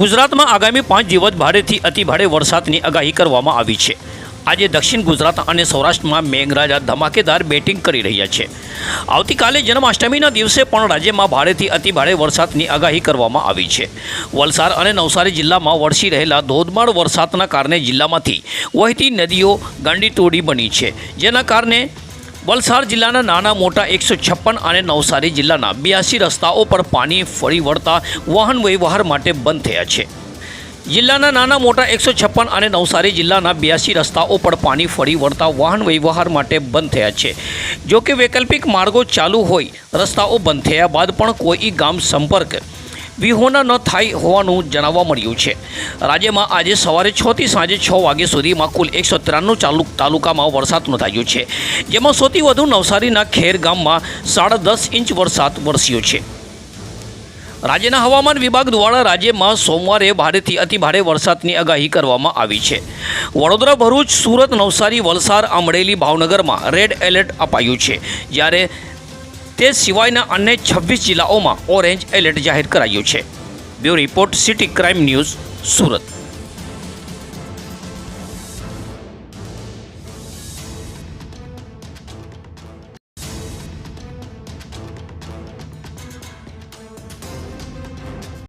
ગુજરાતમાં આગામી પાંચ દિવસ ભારેથી અતિ ભારે વરસાદની આગાહી કરવામાં આવી છે. આજે દક્ષિણ ગુજરાત અને સૌરાષ્ટ્રમાં મેઘરાજા ધમાકેદાર બેટિંગ કરી રહ્યા છે. આવતીકાલે જન્માષ્ટમીના દિવસે પણ રાજ્યમાં ભારેથી અતિ ભારે વરસાદની આગાહી કરવામાં આવી છે. વલસાડ અને નવસારી જિલ્લામાં વરસી રહેલા ધોધમાર વરસાદના કારણે જિલ્લામાંથી વહેતી નદીઓ ગાંડીતોડી બની છે. જેના કારણે વલસાડ જિલ્લાના નાના મોટા એકસો છપ્પન અને નવસારી જિલ્લાના બ્યાસી રસ્તાઓ પર પાણી ફરી વળતા વાહન વ્યવહાર માટે બંધ થયા છે. જિલ્લાના નાના મોટા એકસો છપ્પન અને નવસારી જિલ્લાના બ્યાસી રસ્તાઓ પર પાણી ફરી વળતા વાહન વ્યવહાર માટે બંધ થયા છે. જો કે વૈકલ્પિક માર્ગો ચાલુ હોય, રસ્તાઓ બંધ થયા બાદ પણ કોઈ ગામ સંપર્ક વિહોણા ન થાય હોવાનું જણાવવા મળ્યું છે. રાજ્યમાં આજે સવારે છથી સાંજે છ વાગ્યા સુધીમાં કુલ એકસો ત્રાણું ચાલુ તાલુકામાં વરસાદ નોંધાયો છે. જેમાં સૌથી વધુ નવસારીના ખેર ગામમાં સાડા દસ ઇંચ વરસાદ વરસ્યો છે. રાજ્યના હવામાન વિભાગ દ્વારા રાજ્યમાં સોમવારે ભારેથી અતિ ભારે વરસાદની આગાહી કરવામાં આવી છે. વડોદરા, ભરૂચ, સુરત, નવસારી, વલસાડ, અમરેલી, ભાવનગરમાં રેડ એલર્ટ અપાયું છે. જ્યારે તે સિવાયના અન્ય છવ્વીસ જિલ્લાઓમાં ઓરેન્જ એલર્ટ જાહેર કરાયું છે. Bureau report city crime news Surat.